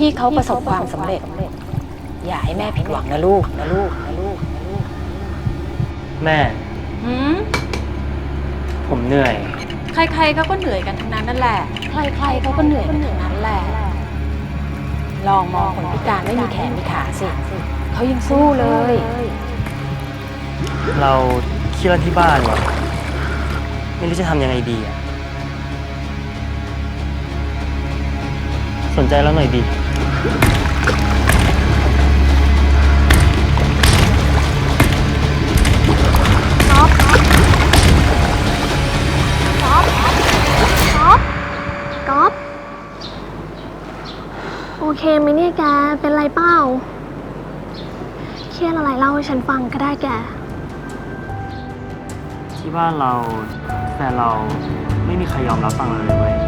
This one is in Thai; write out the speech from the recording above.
พี่เขาประสบความสำเร็จ อย่าให้แม่ผิดหวังนะลูกนะลูกนะลูกนะลูกแม่ หืมผมเหนื่อย ใครๆเขาก็เหนื่อยกันทั้งนั้นนั่นแหละ ใครๆเขาก็เหนื่อยกันทั้งนั้นแหละ ลองมองคนพิการไม่มีแขนมีขาสิ เขายังสู้เลย เราเครียดที่บ้านวะไม่รู้จะทำยังไงดีอะ สนใจแล้วหน่อยดีก๊อฟโอเคไหมเนี่ยแก เป็นไรเปล่าเครียดอะไรเล่าให้ฉันฟังก็ได้แก ที่บ้านเราแฟนเราไม่มีใครยอมรับฟังเราเลยเว้ย